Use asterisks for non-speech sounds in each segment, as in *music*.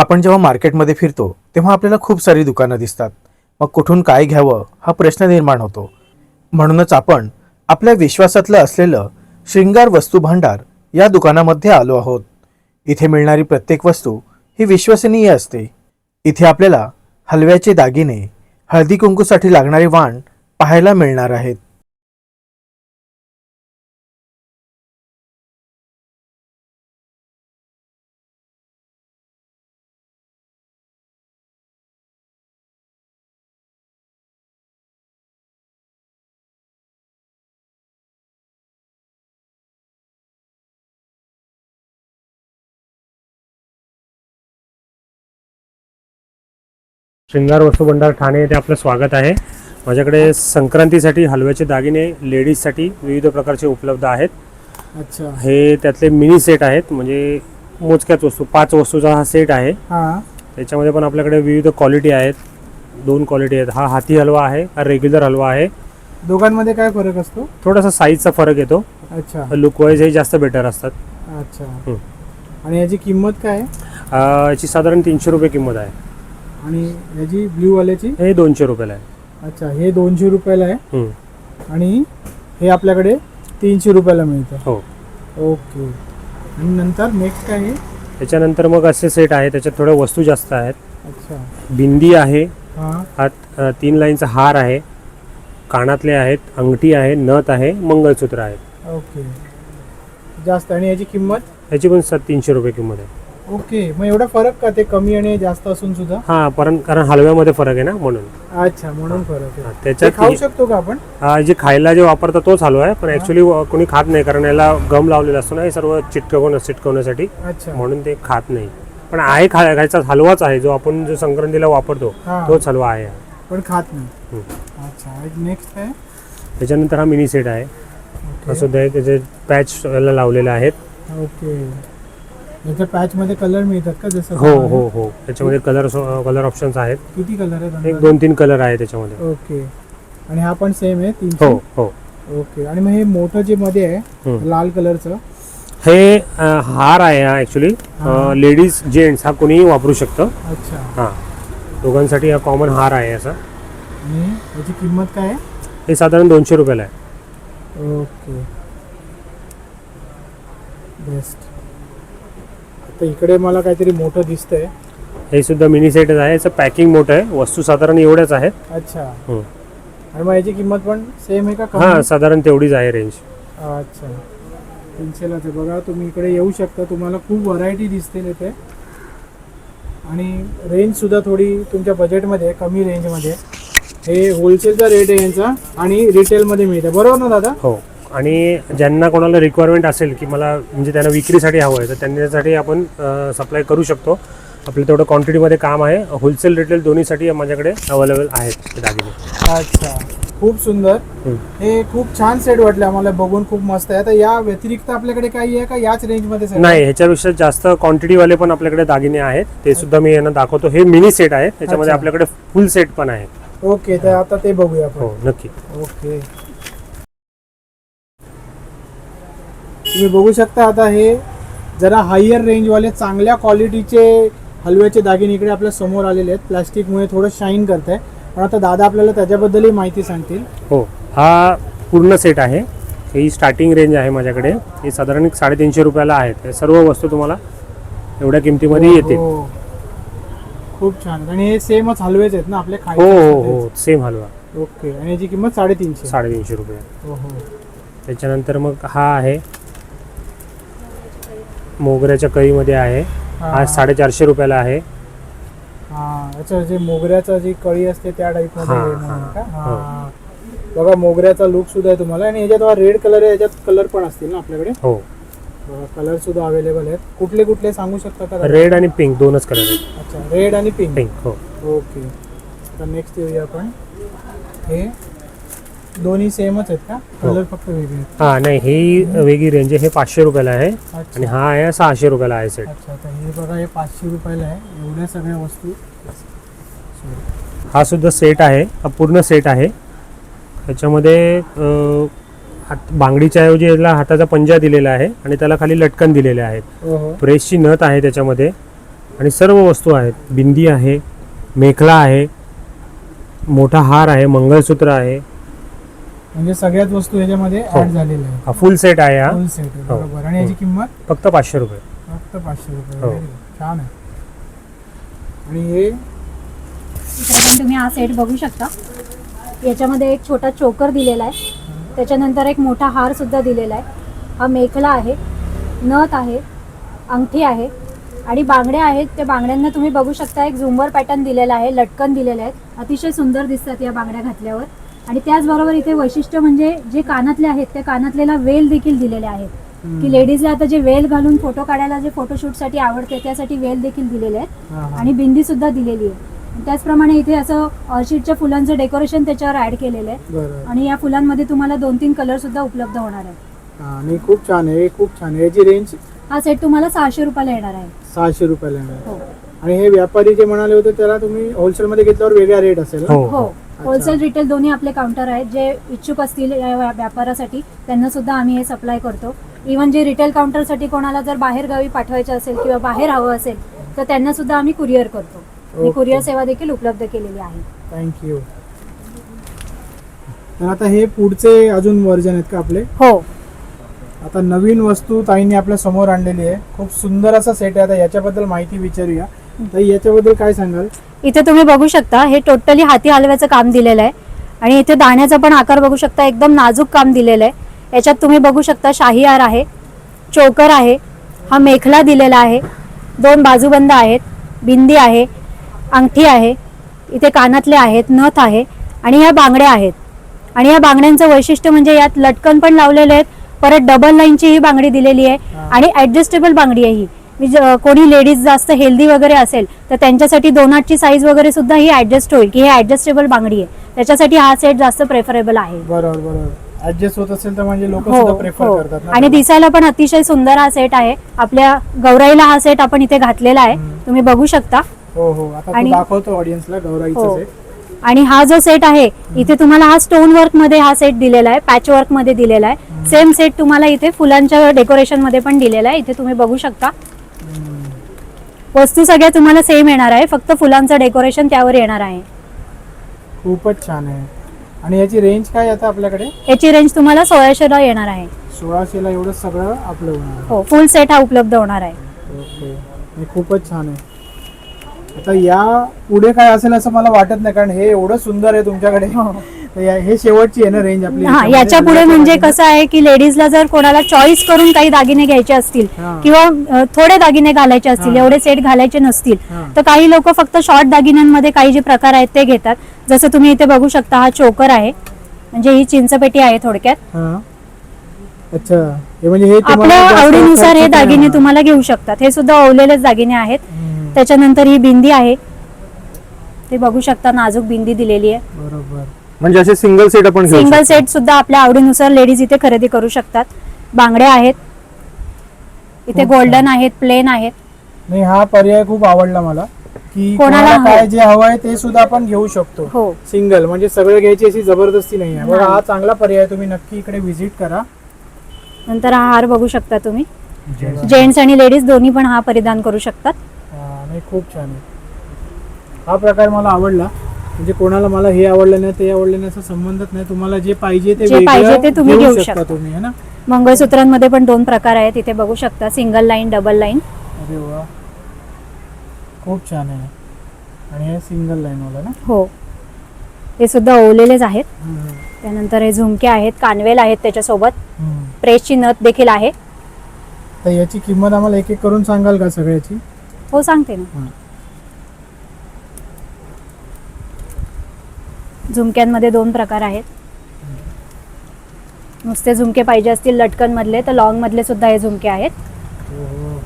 आपण जेव्हा मार्केटमध्ये फिरतो तेव्हा आपल्याला खूप सारी दुकानं दिसतात. मग कुठून काय घ्यावं हा प्रश्न निर्माण होतो. म्हणूनच आपण आपल्या विश्वासातलं असलेलं शृंगार वस्तू भांडार या दुकानामध्ये आलो आहोत. इथे मिळणारी प्रत्येक वस्तू ही विश्वसनीय असते. इथे आपल्याला हलव्याचे दागिने हळदी कुंकूसाठी लागणारे वाण पाहायला मिळणार आहेत. शृंगार वस्तू भंडार ठाणे येथे आपलं स्वागत आहे. माझ्याकडे संक्रांतीसाठी हलव्याचे दागिने लेडीजसाठी विविध प्रकारचे उपलब्ध आहेत. अच्छा. हे त्यातले मिनी सेट आहेत म्हणजे मोजक्याच वस्तू पाच वस्तूचा हा सेट आहे. हा. त्याच्यामध्ये पण आपल्याकडे विविध क्वालिटी आहेत. दोन क्वालिटी आहेत. हा हाती हलवा आहे हा रेग्युलर हलवा आहे. दोघांमध्ये काय फरक असतो? थोडासा साईजचा फरक येतो. अच्छा. लुक वाईज हे जास्त बेटर असतात. अच्छा. हं. आणि याची किंमत काय आहे? अं, याची साधारण तीनशे रुपये किंमत आहे. आणि याची ब्ल्यू वाल्याची? हे दोनशे रुपयाला आहे. अच्छा हे दोनशे रुपयाला आहे. हं. आणि हे आपल्याकडे तीनशे रुपयाला मिळतं. हो. ओके. आणि नंतर नेक्स्ट काय आहे? त्याच्यानंतर मग असे सेट आहे त्याच्यात थोड्या वस्तू जास्त आहेत. अच्छा. बिंदी आहे. हां. तीन लाईनचा हार आहे. कानातले आहेत अंगठी आहे नथ आहे मंगळसूत्र आहेत. ओके. जास्त. आणि याची किंमत? याची पण सात तीनशे रुपये किंमत आहे. ओके मग एवढा फरक का? ते कमी आणि जास्त असून सुद्धा? हा पण कारण हलव्यामध्ये फरक आहे ना म्हणून. अच्छा म्हणून फरक हा, आहे ते त्याच्यात खाऊ शकतो का आपण? हा, जे खायला जे वापरतात तोच हलवा आहे पण ऍक्च्युली कोणी खात नाही कारण याला गम लावलेला असतो ना हे सर्व चिटकवून चिटकवण्यासाठी. अच्छा. म्हणून ते खात नाही. पण आहे खा खायचा हलवाच आहे जो आपण जो संक्रांतीला वापरतो हा. तोच हलवा आहे. पण खात नाही. अच्छा नेक्स्ट आहे. त्याच्यानंतर हा मिनी सेट आहे. हा सुद्धा आहे त्याचे पॅच याला लावलेले आहेत. ओके. याच्या पॅच मध्ये कलर मिळतात का जसं हो हो हो. त्याच्यामध्ये कलर कलर ऑप्शन्स आहेत. किती कलर आहेत एक? दोन तीन कलर आहे त्याच्यामध्ये. ओके. आणि हा पण सेम आहे तीनशे हो हो. ओके. आणि मग हे मोठं जे मध्ये आहे. लाल कलरचं हे हार आहे हा ॲक्च्युली हा. लेडीज जेंट्स हा कोणीही वापरू शकतं. अच्छा. हां. दोघांसाठी हा कॉमन हार आहे असा. आणि याची किंमत काय आहे? हे साधारण दोनशे रुपयाला आहे. ओके. बेस्ट आता इकडे मला काहीतरी मोठं दिसतंय. हे सुद्धा मिनी सेटच आहे. याचं पॅकिंग मोठं आहे. वस्तू साधारण एवढ्याच आहेत. अच्छा. हं. आणि मग याची किंमत पण सेम आहे का कमी? हां साधारण तेवढीच आहे रेंज अच्छा. तीनशेलाच आहे. बघा तुम्ही इकडे येऊ शकता. तुम्हाला खूप व्हरायटी दिसतील इथे. आणि रेंजसुद्धा थोडी तुमच्या बजेटमध्ये आहे, कमी रेंजमध्ये हे होलसेलचा रेट आहे यांचा. आणि रिटेलमध्ये मिळतं. बरोबर ना दादा? हो. आणि ज्यांना कोणाला रिक्वायरमेंट असेल की मला म्हणजे त्यांना विक्रीसाठी हवं आहे तर त्यांच्यासाठी आपण सप्लाय करू शकतो. आपलं तेवढं क्वांटिटीमध्ये काम आहे. होलसेल रिटेल दोन्हीसाठी माझ्याकडे अवेलेबल आहेत ते दागिने. अच्छा. खूप सुंदर. हं. हे खूप छान सेट वाटले आम्हाला बघून. खूप मस्त आहे. आता या व्यतिरिक्त आपल्याकडे काही आहे का? याच रेंजमध्ये? नाही ह्याच्यापेक्षा जास्त क्वांटिटीवाले पण आपल्याकडे दागिने आहेत. ते सुद्धा मी यांना दाखवतो. हे मिनी सेट आहे. त्याच्यामध्ये. आपल्याकडे फुल सेट पण आहे. ओके तर आता ते बघूया हो आपण नक्की. ओके तुम्ही बघू शकता आता हे जरा हायर रेंजवाले चांगल्या क्वालिटीचे हलव्याचे दागिने इकडे आपल्यासमोर आलेले आहेत. प्लास्टिकमुळे थोडं शाईन करत आहे पण आता दादा आपल्याला त्याच्याबद्दलही माहिती सांगतील. हो हा पूर्ण सेट आहे. ही स्टार्टिंग रेंज आहे माझ्याकडे. ही साधारण साडेतीनशे रुपयाला आहेत. हे सर्व वस्तू तुम्हाला एवढ्या किमतीमध्ये हो हो. खूप छान. आणि हे सेमच हलवेच आहेत ना आपले हो हो हो सेम हलवा. ओके आणि याची किंमत साडेतीनशे. साडेतीनशे रुपये. हो हो. त्याच्यानंतर मग हा आहे. मोगऱ्याच्या कळीमध्ये आहे. हा. हा. साडेचारशे रुपयाला आहे. हा अच्छा जे मोगऱ्याचा जी कळी असते त्या टाईपमध्ये हा, म्हणून का? हो. बघा मोगऱ्याचा लुक सुद्धा आहे तुम्हाला. आणि याच्यात रेड कलर आहे याच्यात कलर पण असतील ना आपल्याकडे? हो. कलर सुद्धा अवेलेबल आहेत. कुठले कुठले सांगू शकता का? रेड आणि पिंक दोनच कलर आहेत. अच्छा रेड आणि पिंक पिंक हो. ओके तर नेक्स्ट येऊया आपण. हे दोन्ही सेमच आहेत का? हो. कलर फक्त वेगळे आहेत. हा नाही ही वेगळी रेंज आहे. हे पाचशे रुपयाला आहे. आणि अच्छा हा आहे सहाशे रुपयाला आहे सेट अच्छा तर हे बघा हे पाचशे रुपयाला आहे. एवढ्या सगळ्या वस्तू. हा सुद्धा सेट आहे. हा पूर्ण सेट आहे. त्याच्यामध्ये अं, हात बांगडीच्या ऐवजी याला हाताचा पंजा दिलेला आहे आणि त्याला खाली लटकन दिलेले आहेत. हो हो. प्रेसची नथ आहे त्याच्यामध्ये. आणि सर्व वस्तू आहेत. बिंदी आहे मेखला आहे मोठा हार आहे मंगळसूत्र आहे. म्हणजे सगळ्याच वस्तू याच्यामध्ये हो. ऍड झालेल्या आहेत. हा फुल सेट आहे हा? फुल सेट आहे हो. बरोबर. आणि याची किंमत? फक्त पाचशे रुपये. फक्त पाचशे रुपये. हो. Very good. छान आहे. आणि हे? पण तुम्ही हा सेट बघू शकता. याच्यामध्ये एक छोटा चोकर दिलेला आहे. त्याच्यानंतर एक मोठा हार सुद्धा दिलेला आहे. हा मेखला आहे नथ आहे अंगठी आहे आणि बांगड्या आहेत. त्या बांगड्यांना तुम्ही बघू शकता एक झुंबर पॅटर्न दिलेला आहे लटकन दिलेले आहेत अतिशय सुंदर दिसतात या बांगड्या घातल्यावर. आणि त्याचबरोबर इथे वैशिष्ट्य म्हणजे जे कानातले आहेत त्या कानातलेला वेल देखील दिलेले आहेत. की लेडीजला आता जे वेल घालून फोटो काढायला जे फोटोशूटसाठी आवडते त्यासाठी वेल देखील दिलेले आहेत. आणि बिंदी सुद्धा दिलेली आहे. त्याचप्रमाणे इथे असं ऑर्चिडच्या फुलांचं डेकोरेशन त्याच्यावर ऍड केलेलं आहे. आणि या फुलांमध्ये तुम्हाला दोन तीन कलर सुद्धा उपलब्ध होणार आहे आणि खूप छान आहे खूप छान आहे. याची रेंज हा सेट तुम्हाला सहाशे रुपयाला येणार आहे. सहाशे रुपयाला येणार हो. आणि हे व्यापारी जे म्हणाले होते त्याला तुम्ही होलसेलमध्ये घेतल्यावर वेगळा रेट असेल? हो. हो. होलसेल रिटेल दोन्ही आपले काउंटर आहेत जे इच्छुक असतील या व्या- व्यापारासाठी त्यांना सुद्धा आम्ही हे सप्लाय करतो. इवन जे रिटेल काउंटरसाठी कोणाला जर बाहेर गावी पाठवायचं असेल किंवा बाहेर हवं असेल तर त्यांना सुद्धा आम्ही कुरिअर करतो. कुरिअर सेवा देखील उपलब्ध केलेली आहे. थँक्यू तर आता हे पुढचे अजून वर्जन आहेत का आपले? हो. आता नवीन वस्तू ताईंनी आपल्यासमोर आणलेली आहे. खूप सुंदर असा सेट आहे. आता याच्याबद्दल माहिती विचारूया. तर याच्याबद्दल काय सांगाल? इथे तुम्ही बघू शकता हे टोटली हाती हलव्याचं काम दिलेलं आहे. आणि इथे दाण्याचा पण आकार बघू शकता एकदम नाजूक काम दिलेलं आहे. याच्यात तुम्ही बघू शकता शाही हार आहे चोकर आहे हा मेखला दिलेला आहे दोन बाजूबंद आहेत बिंदी आहे अंगठी आहे इथे कानातले आहेत नथ आहे आणि ह्या बांगड्या आहेत. आणि या बांगड्यांचं वैशिष्ट्य म्हणजे यात लटकन पण लावलेले आहेत परत डबल लाईनची ही बांगडी दिलेली आहे आणि ऍडजस्टेबल बांगडी आहे ही. कोणी लेडीज जास्त हेल्दी वगैरे असेल तर त्यांच्यासाठी दोन आठची साईज वगैरे सुद्धा ही ऍडजस्ट होईल की हे ऍडजस्टेबल बांगडी आहे. त्याच्यासाठी हा सेट जास्त प्रेफरेबल आहे. बरोबर बरोबर. ऍडजस्ट होत असेल तर म्हणजे लोक हो प्रेफर हो. करतात आणि दिसायला पण अतिशय सुंदर हा सेट आहे. आपल्या गौराईला हा सेट आपण इथे घातलेला आहे. तुम्ही बघू शकता. हो हो. आता दाखवतो ऑडियन्सला गौराईचं. सेट आणि हा जो सेट आहे इथे तुम्हाला हा स्टोन वर्कमध्ये हा सेट दिलेला आहे पॅच वर्कमध्ये दिलेला आहे. सेम सेट तुम्हाला इथे फुलांच्या डेकोरेशनमध्ये पण दिलेला आहे. इथे तुम्ही बघू शकता. वस्तू सगळ्या तुम्हाला सेम येणार आहे. फक्त फुलांचं डेकोरेशन त्यावर येणार आहे. खूपच छान आहे. आणि याची रेंज काय आता आपल्याकडे? याची रेंज तुम्हाला सोळाशेला येणार आहे. सोळाशेला एवढं सगळं आपलं होणार हो फुल सेट हा उपलब्ध होणार आहे. ओके. हे खूपच छान आहे. आता या पुढे काय असेल असं मला वाटत नाही कारण हे एवढं सुंदर आहे तुमच्याकडे. या- हे शेवटची आहे ना रेंज आपली हा याच्यापुढे म्हणजे कसं आहे की लेडीजला जर कोणाला चॉईस करून काही दागिने घ्यायचे असतील हा. किंवा थोडे दागिने घालायचे असतील हा. एवढे सेट घालायचे नसतील हा. तर काही लोक फक्त शॉर्ट दागिन्यांमध्ये काही जे प्रकार आहेत ते घेतात. जसं तुम्ही इथे बघू शकता हा चोकर आहे. म्हणजे ही चिंचपेटी आहे थोडक्यात. हा. अच्छा. हे म्हणजे हे आपल्या आवडीनुसार हे दागिने. तुम्हाला घेऊ शकतात. हे सुद्धा ओवलेलेच दागिने आहेत. त्याच्यानंतर ही बिंदी आहे. ते बघू शकता नाजूक बिंदी दिलेली आहे. बरोबर. म्हणजे असे सिंगल सेट आपण घेऊ सिंगल शकतो. सेट सुद्धा आपल्या आवडीनुसार लेडीज इथे खरेदी करू शकतात. बांगड्या आहेत. इथे खूप गोल्डन आहेत प्लेन आहेत. नाही हा पर्याय खूप आवडला मला की कोणाला कोणाला काय? जे हवं आहे ते सुद्धा आपण घेऊ शकतो. हो. सिंगल म्हणजे सगळं घ्यायची अशी जबरदस्ती नाही आहे. बघा. हा चांगला पर्याय. तुम्ही नक्की इकडे व्हिजिट करा. नंतर हा हार बघू शकता तुम्ही. जेंट्स आणि लेडीज दोन्ही पण हा परिधान करू शकतात. नाही खूप छान आहे. हा प्रकार मला आवडला. म्हणजे कोणाला मला हे आवडलं नाही ते आवडलं नाही असं संबंधच नाही. तुम्हाला जे पाहिजे ते पाहिजे ते तुम्ही घेऊ शकता. तुम्ही है ना? मंगळसूत्रांमध्ये पण दोन प्रकार आहेत. इथे बघू शकता सिंगल लाईन डबल लाईन अरे वा. खूप छान आहे. आणि हे सिंगल लाईन वाला ना? हो. हे सुद्धा ओवलेलेच आहेत. त्यानंतर हे झुमके आहेत कानवेल आहेत त्याच्यासोबत. प्रेसची नथ देखील आहे. तर याची किंमत आम्हाला एक एक करून सांगाल का सगळ्याची? हो सांगते ना. हा. झुमक्यांमध्ये दोन प्रकार आहेत. नुसते झुमके पाहिजे असतील लटकन मधले तर लॉंग मधले सुद्धा हे झुमके आहेत. हो हो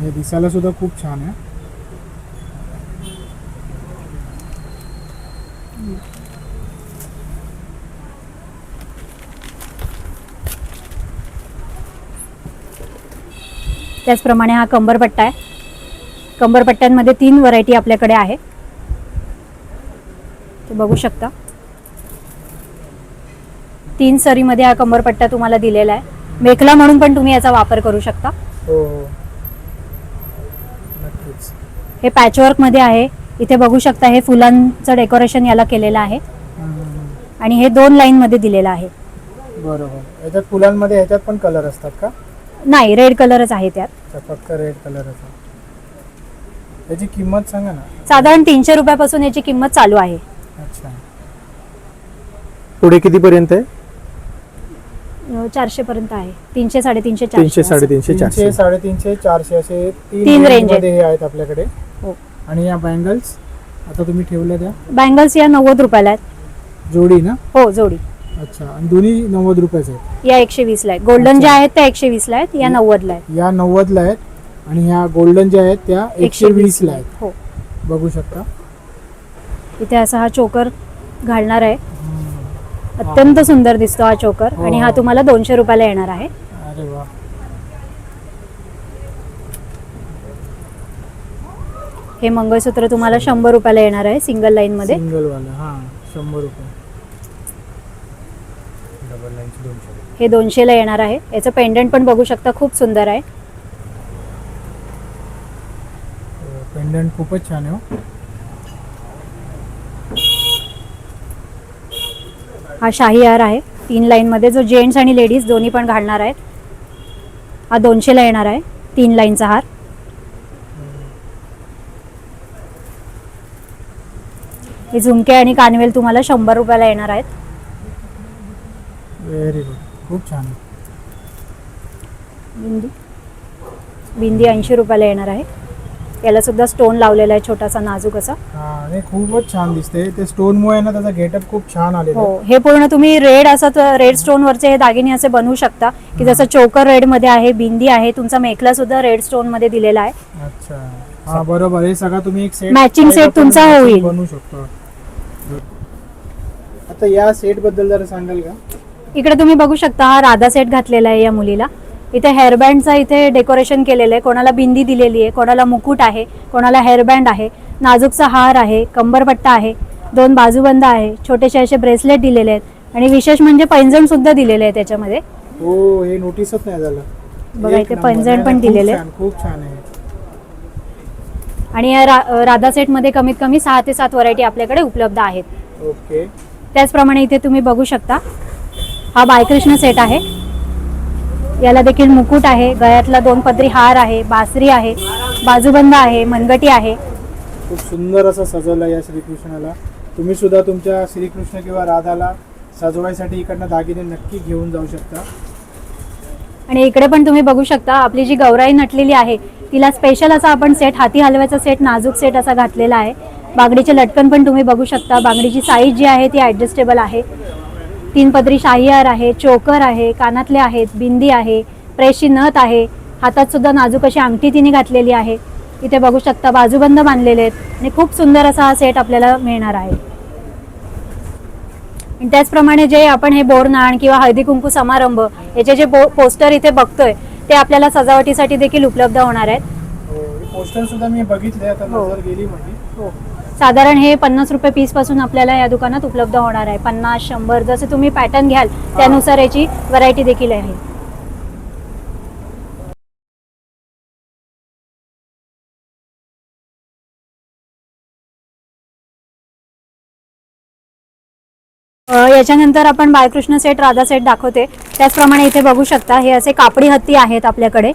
हे दिसायला सुद्धा खूप छान आहे. त्याचप्रमाणे हा कंबरपट्टा आहे. कंबरपट्ट्यांमध्ये तीन व्हरायटी आपल्याकडे आहे. ते बघू शकता. तीन सरीमध्ये हा कंबरपट्टा तुम्हाला दिलेला आहे. मेखला म्हणून पण तुम्ही याचा वापर करू शकता. हो हो. नक्कीच. हे पॅचवर्कमध्ये आहे. इथे बघू शकता हे फुलांचं डेकोरेशन याला केलेलं आहे. आणि हे दोन लाईन मध्ये दिलेलं आहे. बरोबर. याच्यात फुलांमध्ये ह्याच्यात पण कलर असतात का? नाही रेड कलरच आहे त्यात. फक्त रेड कलर असतात त्याची किंमत सांगा ना. साधारण तीनशे रुपयापासून याची किंमत चालू आहे. अच्छा. पुढे कितीपर्यंत आहे? चारशे पर्यंत आहे. तीनशे साडेतीनशे तीनशे चारशे. साडेतीनशे तीनशे चारशे. साडेतीनशे चारशे असे तीन तीन range range मध्ये हे आहेत आपल्याकडे. हो. आणि या बँगल्स आता तुम्ही ठेवल्या त्या? बँगल्स या नव्वद रुपयाला आहेत. जोडी ना? हो जोडी. अच्छा. आणि दोन्ही नव्वद रुपयाचे आहेत. या एकशे वीसला आहेत. गोल्डन ज्या आहेत त्या एकशे वीसला आहेत या नव्वदला आहेत. या नव्वदला आहेत. आणि ह्या गोल्डन ज्या आहेत त्या एकशे वीसला आहेत. हो. बघू शकता. इथे असा हा चोकर घालणार आहे. अत्यंत सुंदर दिसतो हा चोकर. हो. आणि हा तुम्हाला दोनशे रुपयाला येणार आहे. अरे वा. हे मंगळसूत्र तुम्हाला शंभर रुपयाला येणार आहे सिंगल लाईन मध्ये. सिंगल वाला हा. शंभर रुपये. डबल लाईनची दोनशे. हे दोनशेला येणार आहे. याचं पेंडंट पण बघू शकता खूप सुंदर आहे. पेंडंट खूपच छान आहे हो. हा शाही हार आहे. तीन लाईन मध्ये जो जेंट्स आणि लेडीज दोन्ही पण घालणार आहेत. हा दोनशेला येणार आहे. तीन लाईनचा हार. हे झुमके आणि कानवेल तुम्हाला शंभर रुपयाला येणार आहेत. व्हेरी गुड खूप छान. बिंदी. बिंदी ऐंशी रुपयाला येणार आहे. याला सुद्धा स्टोन लावलेला आहे छोटासा नाजूक असा. हा आणि खूपच छान दिसते ते स्टोन मुळे ना त्याचा गेटअप खूप छान आलेला हो आहे. हे पूर्ण तुम्ही रेड असं रेड स्टोन वरचे हे दागिने असे बनवू शकता की जसं चोकर रेडमध्ये आहे बिंदी आहे तुमचा मेखला सुद्धा रेड स्टोनमध्ये दिलेला आहे. अच्छा. हा बरोबर. हे सगळं तुम्ही एक सेट तुमचा होईल. बनवू शकतो. आता या सेटबद्दल जरा सांगाल का? इकडे तुम्ही बघू शकता हा राधा सेट घातलेला आहे या मुलीला. इथे हेअरबँडचा इथे डेकोरेशन केलेलं आहे. कोणाला बिंदी दिलेली आहे कोणाला मुकुट आहे कोणाला हेअरबँड आहे नाजूकचा हार आहे कंबरपट्टा आहे दोन बाजूबंद आहे छोटेसे असे ब्रेसलेट दिलेले आहेत आणि विशेष म्हणजे पैंजण सुद्धा दिलेले आहे त्याच्यामध्ये. हो हे नोटीसच नाही झालं. बघा इथे. पैंजण पण दिलेले खूप छान आहे. आणि या रा- राधा सेटमध्ये कमीत कमी सहा ते सात व्हरायटी आपल्याकडे उपलब्ध आहेत. ओके. त्याचप्रमाणे इथे तुम्ही बघू शकता. हा बायकृष्ण सेट आहे. याला देखील मुकुट आहे. गळ्यातला दोन पदरी हार आहे बासरी आहे बाजूबंद आहे मनगटी आहे. खूप सुंदर असं सजवलं या श्रीकृष्णाला. तुम्ही सुद्धा तुमच्या श्रीकृष्ण किंवा राधाला सजवायसाठी इकडनं दागिने नक्की घेऊन जाऊ शकता. आणि इकडे पण तुम्ही बघू शकता आपली जी गौराई नटलेली आहे तिला स्पेशल असा आपण सेट हाती हलव्याचा सेट नाजूक सेट असा घातलेला आहे. बांगडीचे लटकन पण तुम्ही बघू शकता. बांगडीची साईज जी आहे ती ॲडजस्टेबल आहे. तीन पदरी शाही हार आहे चोकर आहे कानातले आहेत बिंदी आहे प्रेसची नथ आहे हातात सुद्धा नाजूक अशी अंगठी तिने घातलेली आहे. इथे बघू शकता बाजूबंद बांधलेले आहेत आणि खूप सुंदर असा हा सेट आपल्याला मिळणार आहे. त्याचप्रमाणे जे आपण हे बोरनाण किंवा हळदी कुंकू समारंभ याचे जे पोस्टर इथे बघतोय ते आपल्याला सजावटीसाठी देखील उपलब्ध होणार आहेत. हो, पोस्टर सुद्धा मी बघितले आता हो. नजर गेली माझी. साधारण हे पन्नास रुपये पीसपासून आपल्याला या दुकानात उपलब्ध होणार आहे. पन्नास शंभर जसे तुम्ही पॅटर्न घ्याल त्यानुसार याची व्हरायटी देखील आहे. याच्यानंतर आपण बाळकृष्ण सेट राधा सेट दाखवते. त्याचप्रमाणे इथे बघू शकता हे असे कापडी हत्ती आहेत आपल्याकडे.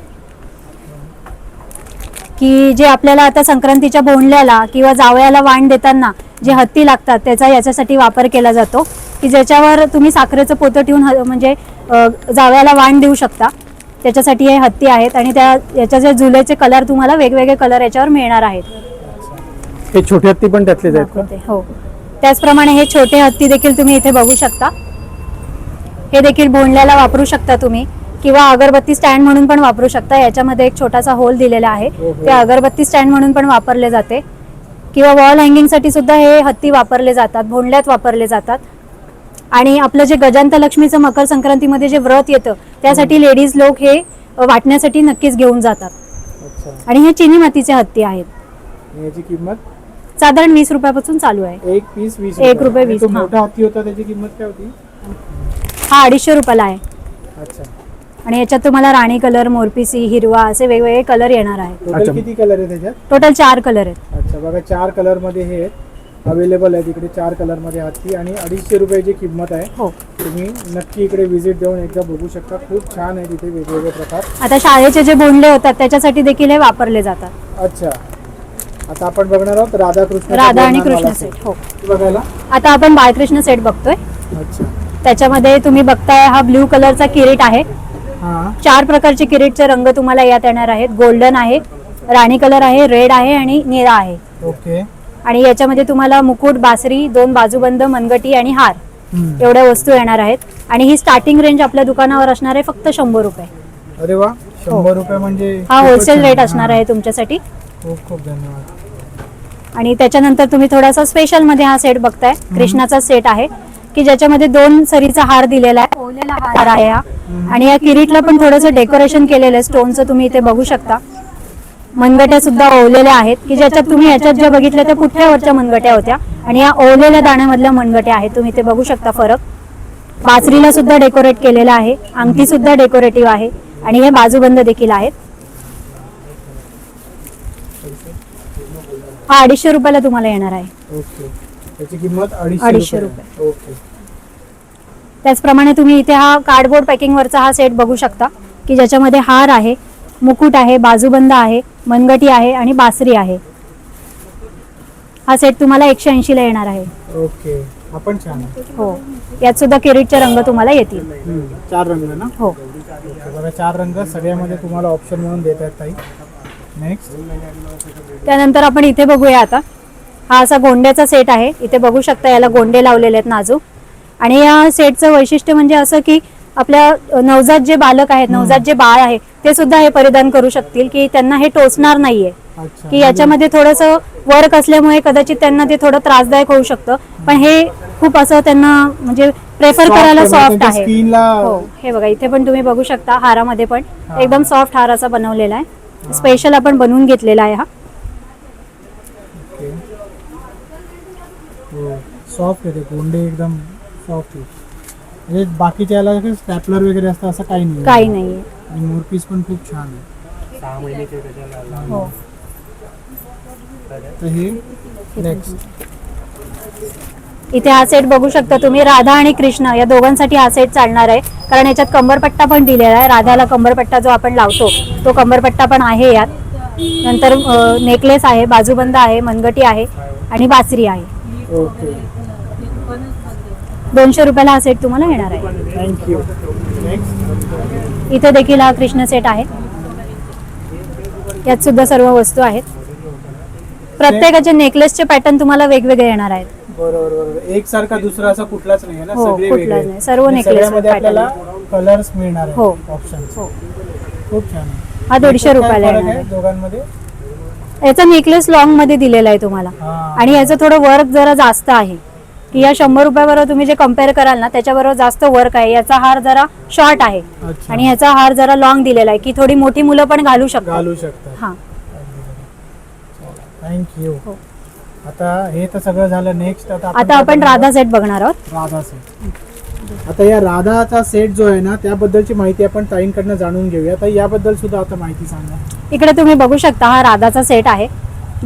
की जे आपल्याला आता संक्रांतीच्या बोंडल्याला किंवा जावयाला वाण देताना जे हत्ती लागतात त्याचा याच्यासाठी वापर केला जातो. की ज्याच्यावर तुम्ही साखरेचं पोतं ठेवून म्हणजे जावयाला वाण देऊ शकता. त्याच्यासाठी हे हत्ती आहेत आणि त्या याच्या जे जुलेचे कलर तुम्हाला वेगवेगळे कलर याच्यावर मिळणार आहेत. हे छोटे हत्ती पण दाखवते हो. त्याचप्रमाणे हे छोटे हत्ती देखील तुम्ही इथे बघू शकता. हे देखील बोंडल्याला वापरू शकता तुम्ही. किंवा अगरबत्ती स्टँड म्हणून पण वापरू शकता. याच्यामध्ये एक छोटासा होल दिलेला आहे. ओहो. ते अगरबत्ती स्टँड म्हणून पण वापरले जाते. किंवा वॉल हँगिंगसाठी सुद्धा हे हत्ती वापरले जातात. भोंडल्यात वापरले जातात. आणि आपलं जे गजांत लक्ष्मीचं मकर संक्रांतीमध्ये जे व्रत येतं त्यासाठी लेडीज लोक हे वाटण्यासाठी नक्कीच घेऊन जातात. आणि हे चिनी मातीचे हत्ती आहेत. याची किंमत? साधारण वीस रुपयापासून चालू आहे. एक पीस वीस एक रुपये. वीस, हा. मोठा हत्ती होता त्याची किंमत काय होती? हा अडीचशे रुपयाला आहे. अच्छा. आणि याच्यात तुम्हाला राणी कलर मोरपिसी हिरवा असे वेगवेगळे कलर येणार आहेत. टोटल अच्छा. किती कलर आहे त्याच्यात? टोटल चार कलर आहेत. अच्छा बघा चार कलरमध्ये हे अवेलेबल आहे तिकडे चार कलरमध्ये हत्ती आणि अडीचशे रुपयाची किंमत आहे. हो. तुम्ही नक्की इकडे व्हिजिट देऊन एकदा बघू शकता. खूप छान आहे तिथे वेगवेगळे प्रकार. आता शाळेचे जे बोंडले होतात त्याच्यासाठी देखील हे वापरले जातात. अच्छा. आता आपण बघणार आहोत राधाकृष्ण राधा आणि कृष्ण सेट हो. बघायला? आता आपण बाळकृष्ण सेट बघतोय. अच्छा. त्याच्यामध्ये तुम्ही बघताय हा ब्ल्यू कलरचा किरीट आहे. चार प्रकारचे किरीटचे रंग तुम्हाला यात येणार आहेत. गोल्डन आहे राणी कलर आहे रेड आहे आणि निळा आहे. ओके. आणि याच्यामध्ये तुम्हाला मुकुट बासरी दोन बाजूबंद मनगटी आणि हार. एवढ्या वस्तू येणार आहेत. आणि ही स्टार्टिंग रेंज आपल्या दुकानावर असणार आहे फक्त शंभर रुपये. अरे वा शंभर रुपये म्हणजे हा होलसेल. रेट असणार हा. आहे तुमच्यासाठी. खूप खूप धन्यवाद. आणि त्याच्यानंतर तुम्ही थोडासा स्पेशलमध्ये हा सेट बघताय. कृष्णाचा सेट आहे. की ज्याच्यामध्ये दोन सरीचा हार दिलेला आहे. ओलेला हार आहे. हा. आणि या किरीटला पण थोडंसं डेकोरेशन केलेलं आहे. स्टोनचं तुम्ही इथे बघू शकता. मनगट्या सुद्धा ओवलेल्या आहेत. की ज्याच्यात तुम्ही याच्यात ज्या बघितल्या त्या पुठ्यावरच्या मनगट्या होत्या. आणि या ओवलेल्या दाण्यामधल्या मनगट्या आहेत. तुम्ही ते बघू शकता फरक. बासरीला सुद्धा डेकोरेट केलेलं आहे. अंगठी सुद्धा डेकोरेटिव्ह आहे. आणि हे बाजूबंद देखील आहेत. हा अडीचशे रुपयाला तुम्हाला येणार आहे. ओके. त्याची किंमत अडीचशे रुपये ओके. त्याचप्रमाणे तुम्ही इथे हा कार्डबोर्ड पॅकिंगवरचा हा सेट बघू शकता की ज्याच्यामध्ये हार आहे मुकुट आहे बाजूबंद आहे मनगटी आहे आणि बासरी आहे. हा सेट तुम्हाला एकशे ऐंशीला येणार आहे. ओके. आपण छान हो. यात सुद्धा किरीटचे रंग तुम्हाला येतील. हम्म. चार रंग ना? हो. ओके, बघा चार रंग सगळ्यामध्ये तुम्हाला ऑप्शन म्हणून देत आहेत ताई. नेक्स्ट त्यानंतर आपण इथे बघूया आता हा असा गोंड्याचा सेट आहे. इथे बघू शकता याला गोंडे लावलेले आहेत नाजूक. आणि या सेटचं वैशिष्ट्य म्हणजे असं की आपल्या नवजात जे बालक आहेत नवजात जे बाळ आहे ते सुद्धा हे परिधान करू शकतील की त्यांना हे टोचणार नाहीये. की याच्यामध्ये थोडस वर्क असल्यामुळे कदाचित त्यांना ते थोडं त्रासदायक होऊ शकतं. पण हे खूप असं त्यांना म्हणजे प्रेफर करायला सॉफ्ट आहे. स्किनला हो. हे बघा इथे पण तुम्ही बघू शकता हारामध्ये पण. एकदम सॉफ्ट हार असा बनवलेला आहे. स्पेशल आपण बनवून घेतलेला आहे हा. सॉफ्ट येते गोंडे एकदम सॉफ्ट आहे म्हणजे बाकीच्या याला स्टॅपलर वगैरे असतं असं काही नाही काही नाहीये. आणि मोरपीस पण खूप छान आहे. सहा महिन्याचे त्याच्याला लहान हो. तर हे नेक्स्ट इथे हा सेट बघू शकता तुम्ही. राधा आणि कृष्ण या दोघांसाठी हा सेट चालणार आहे. कारण याच्यात कंबरपट्टा पण दिलेला आहे. राधाला कंबरपट्टा जो आपण लावतो तो कंबरपट्टा पण आहे यात. नंतर नेकलेस आहे बाजूबंद आहे मनगटी आहे आणि बासरी आहे. ओके. दोनशे रुपयाला हा सेट तुम्हाला येणार आहे. थँक्यू इथे देखील हा कृष्ण सेट आहे. यात सुद्धा सर्व वस्तू आहेत. प्रत्येकाचे नेकलेसचे पॅटर्न तुम्हाला वेगवेगळे येणार आहेत. बरोबर बरोबर. एकसारखा दुसरा असा कुठलाच नाही आहे ना? हो, सगळे कुठलाच वेगळे. नाही. सर्व आणि necklace सगळ्यामध्ये pattern आपल्याला कलर्स मिळणार हो. ऑप्शन हो. खूप छान. आहे हा दीडशे काय रुपयाला फरक येणार आहे आहे. दोघांमध्ये? याचा नेकलेस लॉंगमध्ये दिलेला आहे तुम्हाला. हा. आणि याचं थोडं वर्क जरा जास्त आहे. की या शंभर रुपयाबरोबर तुम्ही जे कंपेअर कराल ना त्याच्याबरोबर जास्त वर्क आहे. याचा हार जरा शॉर्ट आहे. अच्छा. आणि याचा हार जरा लॉंग दिलेला आहे की थोडी मोठी मुलं पण घालू शकतात. घालू शकतात. हा. थँक्यू हो. आता हे तर सगळं झालं नेक्स्ट आता आता आपण राधा सेट बघणार आहोत. राधा सेट आता या राधाचा सेट जो आहे ना त्याबद्दलची माहिती आपण ताईंकडनं जाणून घेऊया. तर याबद्दल सुद्धा आता माहिती सांगा. इकडे तुम्ही बघू शकता हा राधाचा सेट आहे.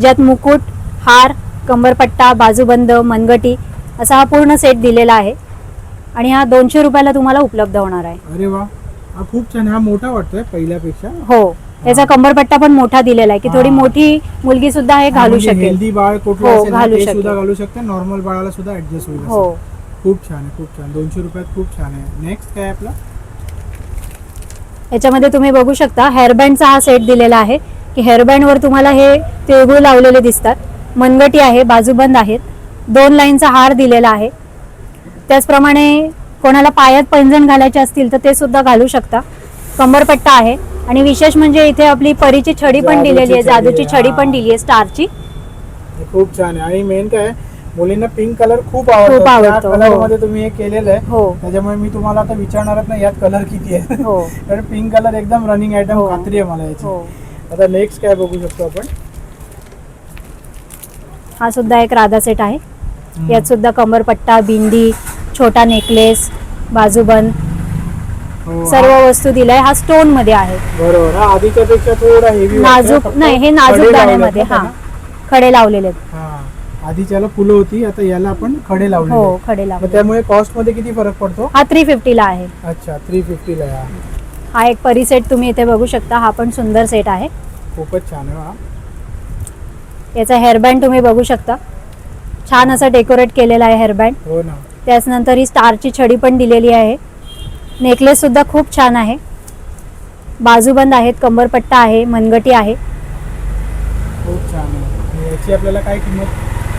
ज्यात मुकुट हार कंबरपट्टा बाजूबंद मनगटी असा हा पूर्ण सेट दिलेला आहे. आणि हा दोनशे रुपयाला तुम्हाला उपलब्ध होणार आहे. अरे वा. हा खूप छान. हा मोठा वाटतोय पहिल्यापेक्षा. हो. याचा कंबरपट्टा पण मोठा दिलेला आहे की थोडी. मोठी मुलगी सुद्धा हे घालू शकेल. हेल्दी बाळ हो, घालू ते शकेल. सुद्धा घालू शकते. नॉर्मल बाळाला सुद्धा ऍडजस्ट होईल हो. खूप छान आहे खूप छान. दोनशे रुपयात खूप छान आहे. नेक्स्ट काय आपला? याच्यामध्ये तुम्ही बघू शकता हेअरबँडचा हा सेट दिलेला आहे. की हेअरबँडवर तुम्हाला हे तिळगुळ लावलेले दिसतात. मनगटी आहे बाजूबंद आहेत. दोन लाईनचा हार दिलेला आहे. त्याचप्रमाणे कोणाला पायात पैंजण घालायचे असतील तर ते सुद्धा घालू शकता. कंबरपट्टा आहे. आणि विशेष म्हणजे इथे आपली परीची छडी पण दिलेली आहे. जादूची छडी. पण दिली आहे स्टारची. खूप छान आहे. आणि मेन काय मुलींना पिंक कलर खूप आवडतो. कलर हो. मध्ये तुम्ही हे केलेलं आहे. हो. त्याच्यामुळे मी तुम्हाला आता विचारणारच नाही यात कलर किती आहे. हो. *laughs* कारण पिंक कलर एकदम रनिंग आयटम हो. खात्री आहे मला याची. हो. आता नेक्स्ट काय बघू शकतो आपण? हा सुद्धा एक राधा सेट आहे. यात सुद्धा कमरपट्टा बिंदी छोटा नेकलेस बाजूबंद हो, सर्व वस्तू दिलाय. हा स्टोनमध्ये आहे. बरोबर. हा आधीच्या पेक्षा थोडा हेवी नाजूक नाही हे नाजूक दाण्यामध्ये हा. खडे लावलेले आहेत. हा. आधीच्याला फुलं होती आता याला आपण खडे लावले हो खडे मग लावले त्यामुळे कॉस्टमध्ये किती फरक पडतो? हा थ्री फिफ्टीला आहे. अच्छा थ्री फिफ्टीला हा. हा एक परी सेट तुम्ही इथे बघू शकता. हा पण सुंदर सेट आहे. खूपच छान आहे हा. याचा हेअरबँड तुम्ही बघू शकता. छान असं डेकोरेट केलेला आहे हेअरबँड. हो ना. त्याचनंतर ही स्टारची छडी पण दिलेली आहे. नेकलेस सुद्धा खूप छान आहे. बाजूबंद आहेत कंबरपट्टा आहे मनगटी आहे. खूप छान आहे. याची आपल्याला काय किंमत?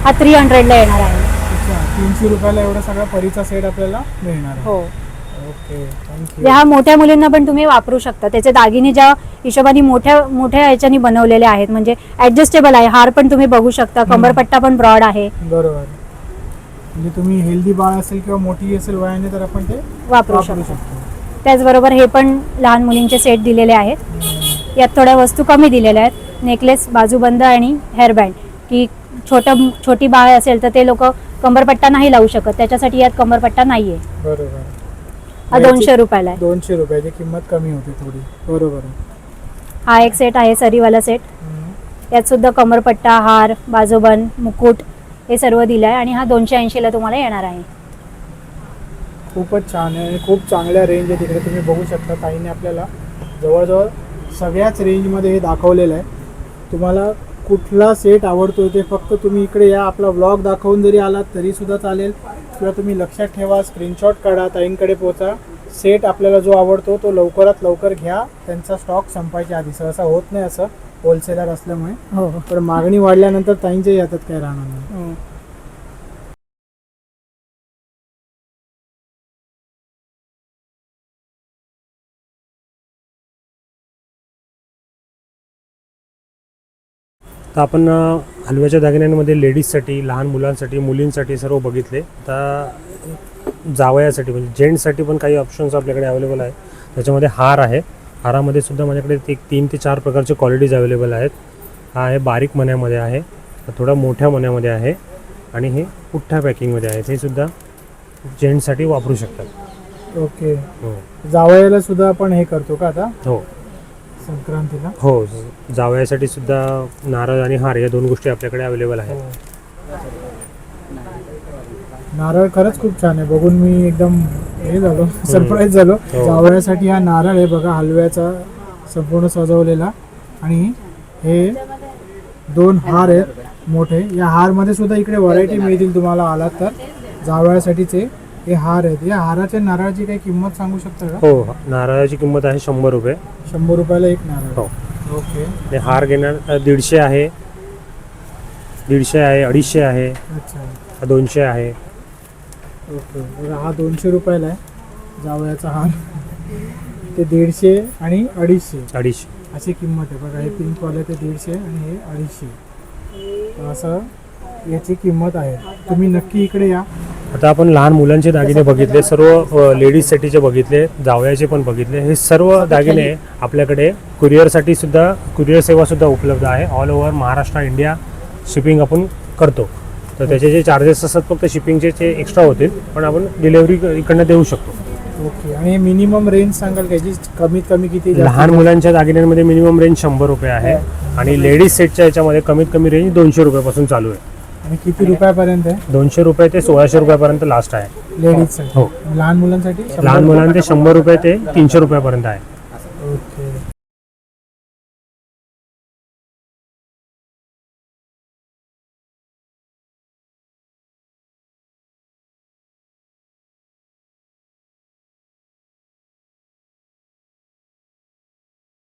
हा थ्री हंड्रेडला येणार आहे. अच्छा तीनशे रुपयाला एवढा सगळा परीचा सेट आपल्याला मिळणार आहे. हो. ह्या मोठ्या मुलींना पण तुम्ही वापरू शकता. त्याचे दागिने ज्या हिशोबाने मोठ्या मोठ्या ह्याच्यानी बनवलेले आहेत म्हणजे ऍडजस्टेबल आहे. हार पण तुम्ही बघू शकता. कंबरपट्टा पण ब्रॉड आहे. बरोबर. म्हणजे तुम्ही हेल्दी बाळ असेल किंवा मोठी असेल वयाने तर आपण ते वापरू शकतो. त्याचबरोबर हे पण लहान मुलींचे सेट दिलेले आहेत. यात थोड्या वस्तू कमी दिलेल्या आहेत. नेकलेस बाजूबंद आणि हेअरबँड की छोटं छोटी बाळ असेल तर ते लोक कंबरपट्टा नाही लावू शकत. त्याच्यासाठी यात कंबरपट्टा नाहीये. बरोबर. हा दोनशे रुपयाला आहे. दोनशे रुपयाची किंमत कमी होते थोडी. बरोबर आहे. हा एक सेट आहे सरीवाला सेट हम्म. यात सुद्धा कमरपट्टा हार बाजूबंद मुकुट हे सर्व दिलं आहे आणि हा दोनशे ऐंशीला तुम्हाला येणार आहे. खूपच छान आहे आणि खूप चांगल्या रेंज आहे तिकडे. तुम्ही बघू शकता ताईने आपल्याला जवळजवळ सगळ्याच रेंजमध्ये हे दाखवलेलं आहे. तुम्हाला कुठला सेट आवडतो ते फक्त तुम्ही इकडे या. आपला ब्लॉग दाखवून जरी आलात तरी सुद्धा चालेल. किंवा तुम्ही लक्षात ठेवा स्क्रीनशॉट काढा ताईंकडे पोचा. सेट आपल्याला जो आवडतो तो लवकरात लवकर घ्या. त्यांचा स्टॉक संपायच्या आधी. सहसा होत नाही असं होलसेलर असल्यामुळे. हो. पण मागणी वाढल्यानंतर ताईंच्या हातात काय राहणार नाही. तर आपण अ, हलव्याच्या दागिन्यांमध्ये लेडीजसाठी लहान मुलांसाठी मुलींसाठी सर्व बघितले. आता जावयासाठी म्हणजे जेंट्ससाठी पण काही ऑप्शन्स आपल्याकडे अवेलेबल आहे त्याच्यामध्ये हार आहे. हारामध्ये सुद्धा माझ्याकडे एक तीन ते चार प्रकारचे क्वालिटीज अवेलेबल आहेत. हा आहे बारीक मण्यामध्ये आहे थोडा मोठ्या मण्यामध्ये आहे आणि हे पुठ्ठ्या पॅकिंगमध्ये आहेत. हे सुद्धा जेंट्ससाठी वापरू शकतात. ओके हो. जावयाला सुद्धा आपण हे करतो का आता? हो. संक्रांतीला? हो जावयासाठी सुद्धा नारळ आणि हार या दोन गोष्टी आपल्याकडे अवेलेबल आहेत. नारळ खरंच खूप छान आहे. बघून मी एकदम हे झालो सरप्राईज झालो. हो. जावयासाठी हा नारळ आहे बघा हलव्याचा संपूर्ण सजवलेला. आणि हे दोन हार आहेत मोठे. या हारमध्ये सुद्धा इकडे व्हरायटी मिळतील तुम्हाला आलात तर. जावयासाठीचे हे हार आहेत. या हाराच्या नारळाची काही किंमत सांगू शकता का? हो नारळाची किंमत आहे शंभर रुपये. शंभर रुपयाला एक नारळ. हो. ओके. हे हार घेणार दीडशे आहे. दीडशे आहे अडीचशे आहे. अच्छा. हा दोनशे आहे. ओके. बघा हा दोनशे रुपयाला आहे. जावयाचा हार. ते दीडशे आणि अडीचशे. अडीचशे. अशी किंमत आहे. बघा हे पिंकवाले ते दीडशे आणि हे अडीचशे. असं याची किंमत आहे. तुम्ही नक्की इकडे या. आता आपण लहान मुलांचे दागिने बघितले सर्व लेडीजसाठीचे बघितले जावयाचे पण बघितले. हे सर्व दागिने आपल्याकडे कुरिअरसाठी सुद्धा कुरिअर सेवा सुद्धा उपलब्ध आहे. All over Maharashtra India shipping आपण करतो. तर त्याचे जे चार्जेस असतात फक्त शिपिंगचे ते एक्स्ट्रा होतील पण आपण डिलेवरी इकडनं देऊ शकतो. ओके. आणि मिनिमम रेंज सांगाल का याची कमीत कमी किती लहान मुलांच्या दागिन्यांमध्ये मिनिमम रेंज शंभर रुपये आहे. आणि लेडीज सेटच्या याच्यामध्ये कमीत कमी रेंज दोनशे रुपयापासून चालू आहे? आणि किती रुपयापर्यंत आहे? दोनशे रुपये ते सोळाशे रुपयापर्यंत लास्ट आहे. लेडीजसाठी हो. लहान मुलांसाठी लहान मुलांचे शंभर रुपये ते तीनशे रुपयापर्यंत आहे.